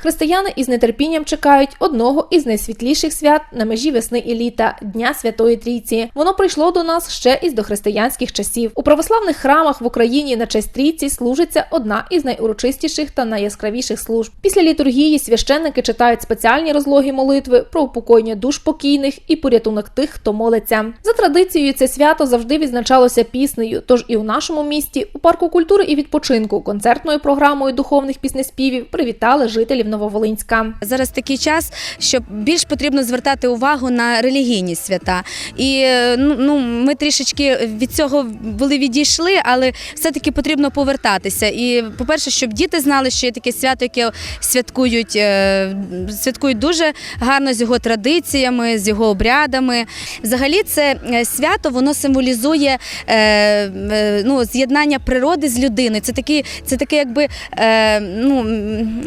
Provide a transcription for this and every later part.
Християни із нетерпінням чекають одного із найсвітліших свят на межі весни і літа Дня Святої Трійці. Воно прийшло до нас ще із дохристиянських часів. У православних храмах в Україні на честь трійці служиться одна із найурочистіших та найяскравіших служб. Після літургії священники читають спеціальні розлоги молитви про упокоєння душ покійних і порятунок тих, хто молиться. За традицією, це свято завжди відзначалося піснею. Тож і у нашому місті, у парку культури і відпочинку, концертною програмою духовних піснеспівів привітали жителів Нововолинська. Зараз такий час, що більш потрібно звертати увагу на релігійні свята. І е, ну, ну, ми трішечки від цього були відійшли, але все-таки потрібно повертатися. І, по-перше, щоб діти знали, що є таке свято, яке святкують, е, святкують дуже гарно з його традиціями, з його обрядами. Взагалі, це е, свято воно символізує ну, з'єднання природи з людиною. Це такі, це таке, якби ну, м,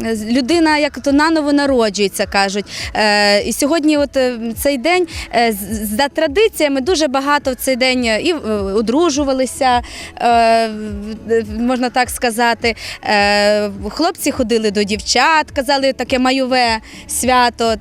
людина як то наново народжується, кажуть. Е, і сьогодні, от е, цей день, е, за традиціями, дуже багато в цей день і одружувалися, можна так сказати. Хлопці ходили до дівчат, казали таке майове свято.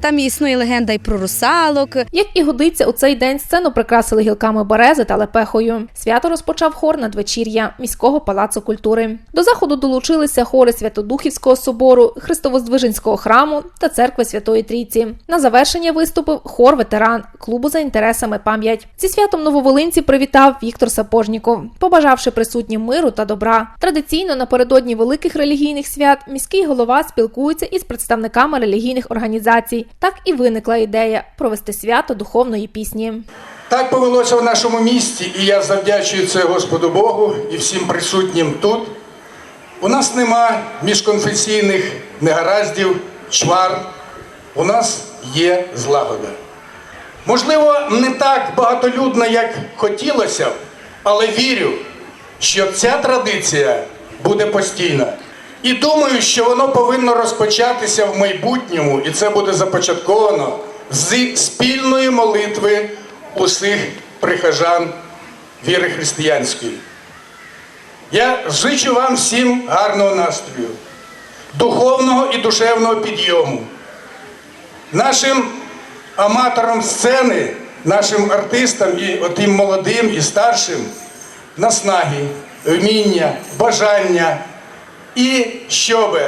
Там існує легенда і про русалок. Як і годиться, у цей день сцену прикрасили гілками берези та лепехою. Свято розпочав хор надвечір'я міського палацу культури. До заходу долучилися хори Святодухівського собору, Христовоздвиженського храму та церкви Святої Трійці. На завершення виступив хор ветеран клубу за інтересами пам'ять. Зі святом нововолинці привітав Віктор Сапожніков, побажавши присутнім миру та добра. Традиційно напередодні великих релігійних свят міський голова спілкується із представниками релігійних організацій. Так і виникла ідея провести свято духовної пісні. Так повелося в нашому місті, і я завдячую це Господу Богу і всім присутнім тут. У нас нема міжконфесійних негараздів, чвар. У нас є злагода. Можливо, не так багатолюдна, як хотілося але вірю, що ця традиція буде постійна. І думаю, що воно повинно розпочатися в майбутньому, і це буде започатковано з спільної молитви усіх прихожан віри християнської. Я зичу вам всім гарного настрою, духовного і душевного підйому. Нашим аматорам сцени, нашим артистам, і отим молодим і старшим наснаги, вміння, бажання. І щоб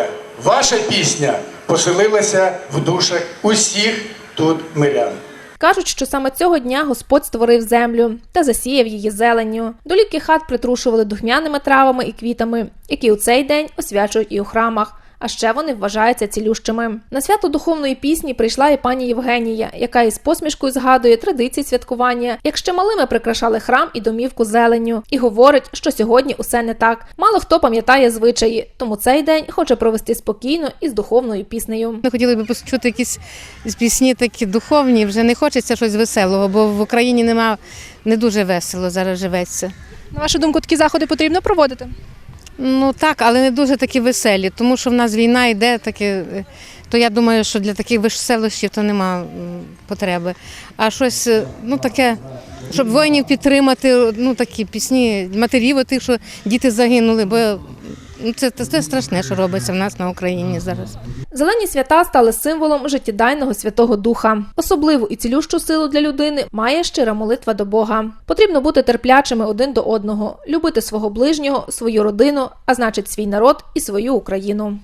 ваша пісня поселилася в душах усіх тут мирян. Кажуть, що саме цього дня Господь створив землю та засіяв її зеленню. Доліки хат притрушували духмяними травами і квітами, які у цей день освячують і у храмах. А ще вони вважаються цілющими. На свято духовної пісні прийшла і пані Євгенія, яка із посмішкою згадує традиції святкування, як ще малими прикрашали храм і домівку зеленню, і говорить, що сьогодні усе не так. Мало хто пам'ятає звичаї, тому цей день хоче провести спокійно і з духовною піснею. Ми хотіли б почути якісь пісні такі духовні, вже не хочеться щось веселого, бо в Україні нема не дуже весело зараз живеться. На вашу думку, такі заходи потрібно проводити? Ну так, але не дуже такі веселі, тому що в нас війна йде, таке, е, то я думаю, що для таких веселощів то нема потреби. А щось, е, ну таке, щоб воїнів підтримати, ну такі пісні, матерів, тих, що діти загинули, бо ну, це, це, страшне, що робиться в нас на Україні зараз. Зелені свята стали символом життєдайного Святого Духа. Особливу і цілющу силу для людини має щира молитва до Бога. Потрібно бути терплячими один до одного, любити свого ближнього, свою родину, а значить свій народ і свою Україну.